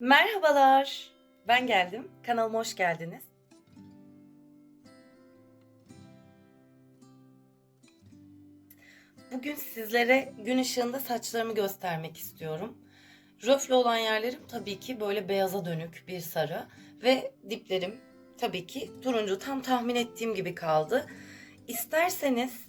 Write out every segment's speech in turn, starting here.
Merhabalar. Ben geldim. Kanalıma hoş geldiniz. Bugün sizlere gün ışığında saçlarımı göstermek istiyorum. Röfle olan yerlerim tabii ki böyle beyaza dönük bir sarı ve diplerim tabii ki turuncu tam tahmin ettiğim gibi kaldı. İsterseniz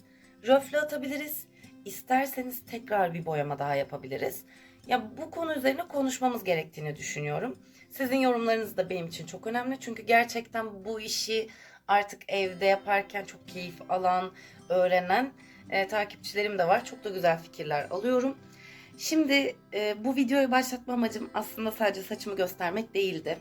röfle atabiliriz, isterseniz tekrar bir boyama daha yapabiliriz. Ya bu konu üzerine konuşmamız gerektiğini düşünüyorum. Sizin yorumlarınız da benim için çok önemli. Çünkü gerçekten bu işi artık evde yaparken çok keyif alan, öğrenen e, takipçilerim de var. Çok da güzel fikirler alıyorum. Şimdi e, bu videoyu başlatma amacım aslında sadece saçımı göstermek değildi.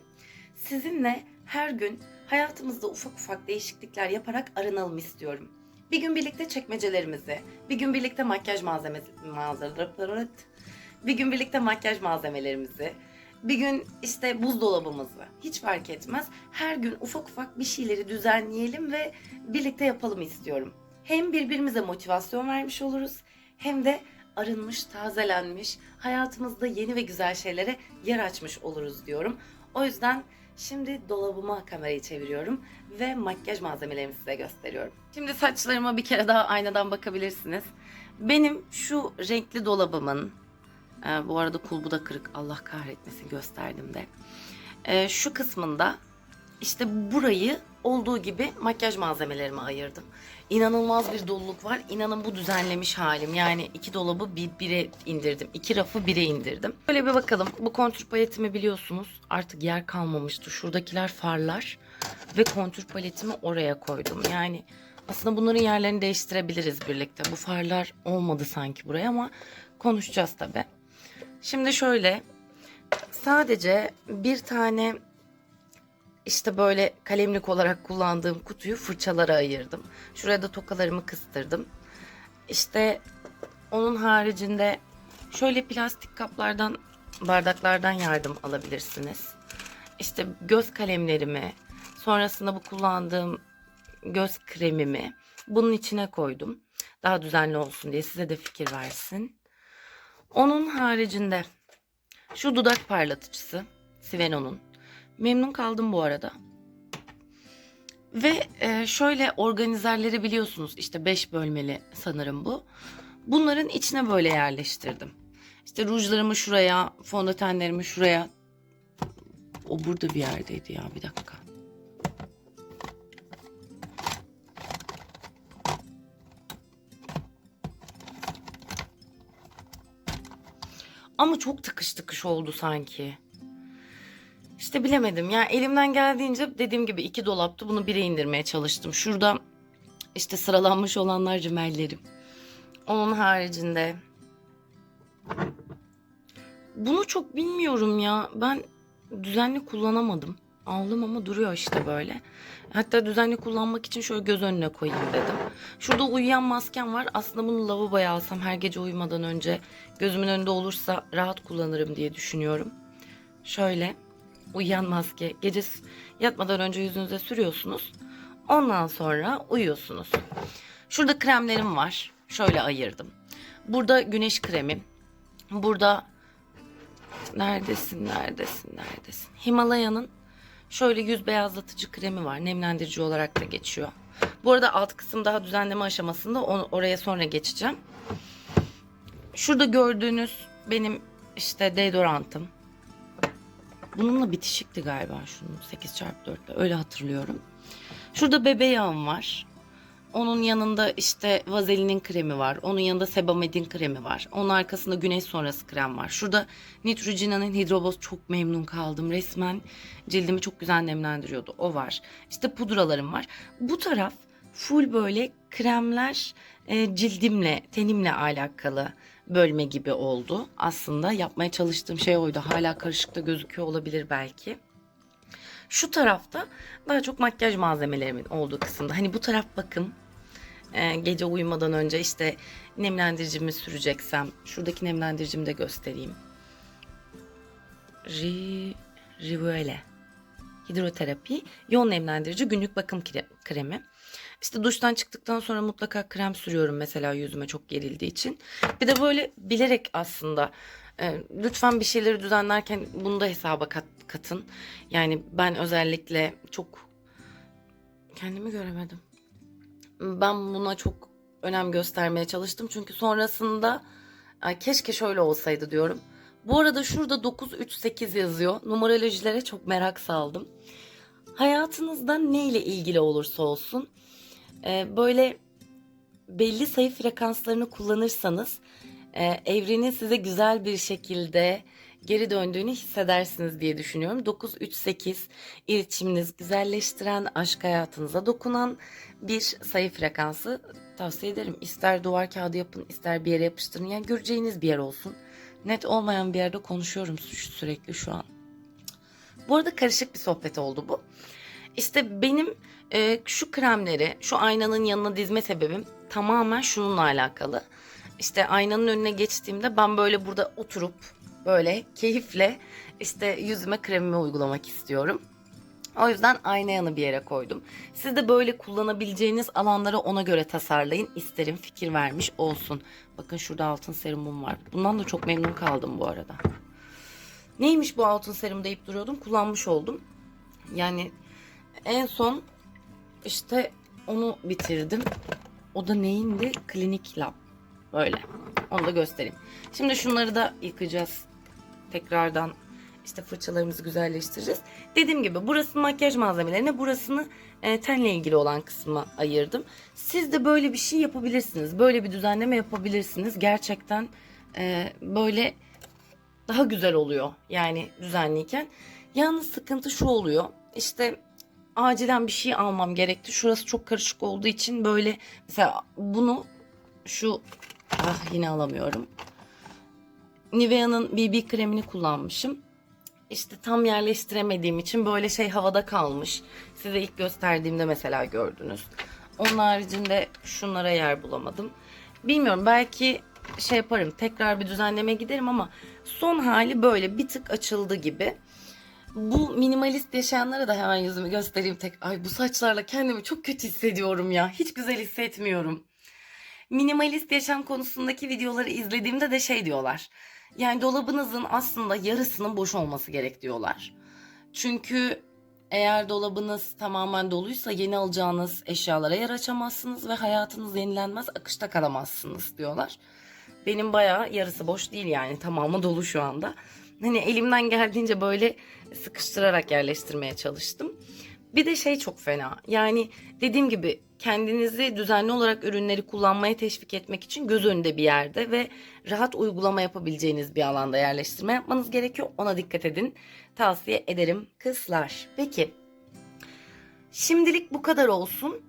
Sizinle her gün hayatımızda ufak ufak değişiklikler yaparak arınalım istiyorum. Bir gün birlikte çekmecelerimizi, bir gün birlikte makyaj malzemesi, malzemeleri, bir gün birlikte makyaj malzemelerimizi, bir gün işte buzdolabımızı hiç fark etmez. Her gün ufak ufak bir şeyleri düzenleyelim ve birlikte yapalım istiyorum. Hem birbirimize motivasyon vermiş oluruz hem de arınmış, tazelenmiş, hayatımızda yeni ve güzel şeylere yer açmış oluruz diyorum. O yüzden şimdi dolabıma kamerayı çeviriyorum ve makyaj malzemelerimi size gösteriyorum. Şimdi saçlarıma bir kere daha aynadan bakabilirsiniz. Benim şu renkli dolabımın ee, bu arada kulbu da kırık. Allah kahretmesin gösterdim de. Ee, şu kısmında işte burayı olduğu gibi makyaj malzemelerime ayırdım. İnanılmaz bir doluluk var. İnanın bu düzenlemiş halim. Yani iki dolabı bir bire indirdim. iki rafı bire indirdim. Böyle bir bakalım. Bu kontür paletimi biliyorsunuz. Artık yer kalmamıştı. Şuradakiler farlar. Ve kontür paletimi oraya koydum. Yani aslında bunların yerlerini değiştirebiliriz birlikte. Bu farlar olmadı sanki buraya ama konuşacağız tabii. Şimdi şöyle sadece bir tane işte böyle kalemlik olarak kullandığım kutuyu fırçalara ayırdım. Şuraya da tokalarımı kıstırdım. İşte onun haricinde şöyle plastik kaplardan, bardaklardan yardım alabilirsiniz. İşte göz kalemlerimi, sonrasında bu kullandığım göz kremimi bunun içine koydum. Daha düzenli olsun diye size de fikir versin. Onun haricinde şu dudak parlatıcısı Siveno'nun. Memnun kaldım bu arada. Ve e, şöyle organizerleri biliyorsunuz işte 5 bölmeli sanırım bu. Bunların içine böyle yerleştirdim. İşte rujlarımı şuraya, fondötenlerimi şuraya. O burada bir yerdeydi ya bir dakika. Ama çok tıkış tıkış oldu sanki. İşte bilemedim. Ya elimden geldiğince dediğim gibi iki dolaptı. Bunu bire indirmeye çalıştım. Şurada işte sıralanmış olanlar rimellerim. Onun haricinde bunu çok bilmiyorum ya. Ben düzenli kullanamadım. Aldım ama duruyor işte böyle. Hatta düzenli kullanmak için şöyle göz önüne koyayım dedim. Şurada uyuyan maskem var. Aslında bunu lavaboya alsam her gece uyumadan önce gözümün önünde olursa rahat kullanırım diye düşünüyorum. Şöyle uyuyan maske gece yatmadan önce yüzünüze sürüyorsunuz. Ondan sonra uyuyorsunuz. Şurada kremlerim var. Şöyle ayırdım. Burada güneş kremi. Burada neredesin, neredesin, neredesin? Himalaya'nın şöyle yüz beyazlatıcı kremi var. Nemlendirici olarak da geçiyor. Bu arada alt kısım daha düzenleme aşamasında. Onu, oraya sonra geçeceğim. Şurada gördüğünüz benim işte deodorantım. Bununla bitişikti galiba şunun 8x4'le öyle hatırlıyorum. Şurada bebe yağım var. Onun yanında işte vazelinin kremi var. Onun yanında sebamedin kremi var. Onun arkasında güneş sonrası krem var. Şurada Neutrogena'nın hidroboz çok memnun kaldım. Resmen cildimi çok güzel nemlendiriyordu. O var. İşte pudralarım var. Bu taraf full böyle kremler e, cildimle, tenimle alakalı bölme gibi oldu. Aslında yapmaya çalıştığım şey oydu. Hala karışıkta gözüküyor olabilir belki. Şu tarafta daha çok makyaj malzemelerimin olduğu kısımda. Hani bu taraf bakım. Ee, gece uyumadan önce işte nemlendiricimi süreceksem. Şuradaki nemlendiricimi de göstereyim. Ri, Rivuele. Hidroterapi. Yoğun nemlendirici günlük bakım kre- kremi. İşte duştan çıktıktan sonra mutlaka krem sürüyorum mesela yüzüme çok gerildiği için. Bir de böyle bilerek aslında E, lütfen bir şeyleri düzenlerken bunu da hesaba kat, katın. Yani ben özellikle çok kendimi göremedim. Ben buna çok önem göstermeye çalıştım. Çünkü sonrasında keşke şöyle olsaydı diyorum. Bu arada şurada 938 yazıyor. Numerolojilere çok merak saldım. Hayatınızda ne ile ilgili olursa olsun e, böyle belli sayı frekanslarını kullanırsanız e, evrenin size güzel bir şekilde geri döndüğünü hissedersiniz diye düşünüyorum. 938 iletişiminiz güzelleştiren, aşk hayatınıza dokunan bir sayı frekansı tavsiye ederim. İster duvar kağıdı yapın, ister bir yere yapıştırın. Yani göreceğiniz bir yer olsun. Net olmayan bir yerde konuşuyorum sü- sürekli şu an. Bu arada karışık bir sohbet oldu bu. İşte benim e, şu kremleri şu aynanın yanına dizme sebebim tamamen şununla alakalı. İşte aynanın önüne geçtiğimde ben böyle burada oturup böyle keyifle işte yüzüme kremimi uygulamak istiyorum. O yüzden ayna yanı bir yere koydum. Siz de böyle kullanabileceğiniz alanları ona göre tasarlayın. İsterim fikir vermiş olsun. Bakın şurada altın serumum var. Bundan da çok memnun kaldım bu arada. Neymiş bu altın serum deyip duruyordum. Kullanmış oldum. Yani en son işte onu bitirdim. O da neyindi? Klinik Lab. Böyle. Onu da göstereyim. Şimdi şunları da yıkayacağız. Tekrardan işte fırçalarımızı güzelleştireceğiz. Dediğim gibi burası makyaj malzemelerine, burasını e, tenle ilgili olan kısma ayırdım. Siz de böyle bir şey yapabilirsiniz. Böyle bir düzenleme yapabilirsiniz. Gerçekten e, böyle daha güzel oluyor yani düzenliyken. Yalnız sıkıntı şu oluyor. İşte acilen bir şey almam gerekti. Şurası çok karışık olduğu için böyle mesela bunu şu ah yine alamıyorum. Nivea'nın BB kremini kullanmışım. İşte tam yerleştiremediğim için böyle şey havada kalmış. Size ilk gösterdiğimde mesela gördünüz. Onun haricinde şunlara yer bulamadım. Bilmiyorum belki şey yaparım tekrar bir düzenleme giderim ama son hali böyle bir tık açıldı gibi. Bu minimalist yaşayanlara da hemen yüzümü göstereyim tek. Ay bu saçlarla kendimi çok kötü hissediyorum ya. Hiç güzel hissetmiyorum. Minimalist yaşam konusundaki videoları izlediğimde de şey diyorlar. Yani dolabınızın aslında yarısının boş olması gerek diyorlar. Çünkü eğer dolabınız tamamen doluysa yeni alacağınız eşyalara yer açamazsınız ve hayatınız yenilenmez, akışta kalamazsınız diyorlar. Benim bayağı yarısı boş değil yani tamamı dolu şu anda. Hani elimden geldiğince böyle sıkıştırarak yerleştirmeye çalıştım. Bir de şey çok fena. Yani dediğim gibi kendinizi düzenli olarak ürünleri kullanmaya teşvik etmek için göz önünde bir yerde ve rahat uygulama yapabileceğiniz bir alanda yerleştirme yapmanız gerekiyor. Ona dikkat edin. Tavsiye ederim kızlar. Peki. Şimdilik bu kadar olsun.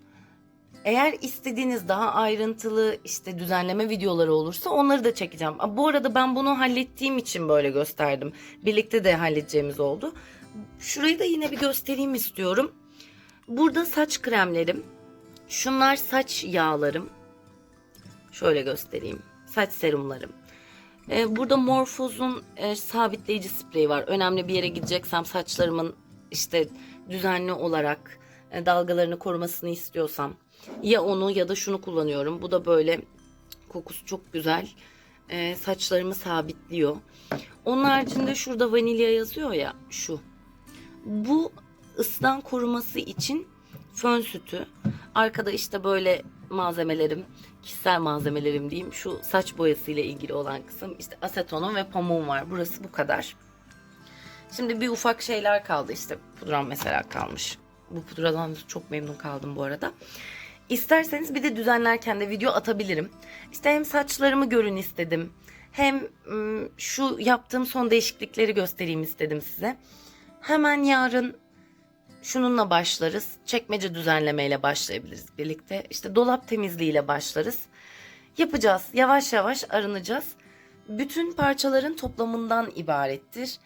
Eğer istediğiniz daha ayrıntılı işte düzenleme videoları olursa onları da çekeceğim. Bu arada ben bunu hallettiğim için böyle gösterdim. Birlikte de halledeceğimiz oldu. Şurayı da yine bir göstereyim istiyorum. Burada saç kremlerim. Şunlar saç yağlarım. Şöyle göstereyim. Saç serumlarım. Ee, burada Morphos'un e, sabitleyici spreyi var. Önemli bir yere gideceksem saçlarımın işte düzenli olarak e, dalgalarını korumasını istiyorsam ya onu ya da şunu kullanıyorum. Bu da böyle kokusu çok güzel. Ee, saçlarımı sabitliyor. Onun haricinde şurada vanilya yazıyor ya şu. Bu ıslan koruması için fön sütü. Arkada işte böyle malzemelerim, kişisel malzemelerim diyeyim. Şu saç boyası ile ilgili olan kısım. işte asetonum ve pamuğum var. Burası bu kadar. Şimdi bir ufak şeyler kaldı. İşte pudram mesela kalmış. Bu pudradan çok memnun kaldım bu arada. İsterseniz bir de düzenlerken de video atabilirim. İşte hem saçlarımı görün istedim. Hem şu yaptığım son değişiklikleri göstereyim istedim size. Hemen yarın şununla başlarız. Çekmece düzenlemeyle başlayabiliriz birlikte. İşte dolap temizliğiyle başlarız. Yapacağız. Yavaş yavaş arınacağız. Bütün parçaların toplamından ibarettir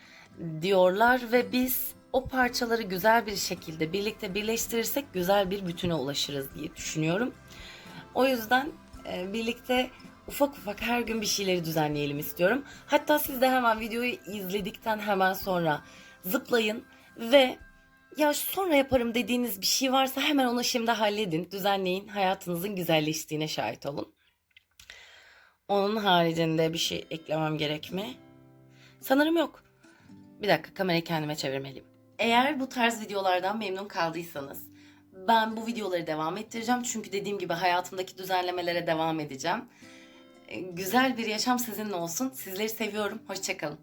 diyorlar ve biz o parçaları güzel bir şekilde birlikte birleştirirsek güzel bir bütüne ulaşırız diye düşünüyorum. O yüzden e, birlikte ufak ufak her gün bir şeyleri düzenleyelim istiyorum. Hatta siz de hemen videoyu izledikten hemen sonra zıplayın ve ya sonra yaparım dediğiniz bir şey varsa hemen onu şimdi halledin, düzenleyin. Hayatınızın güzelleştiğine şahit olun. Onun haricinde bir şey eklemem gerek mi? Sanırım yok. Bir dakika kamerayı kendime çevirmeliyim. Eğer bu tarz videolardan memnun kaldıysanız ben bu videoları devam ettireceğim. Çünkü dediğim gibi hayatımdaki düzenlemelere devam edeceğim. Ee, Güzel bir yaşam sizinle olsun. Sizleri seviyorum. Hoşçakalın.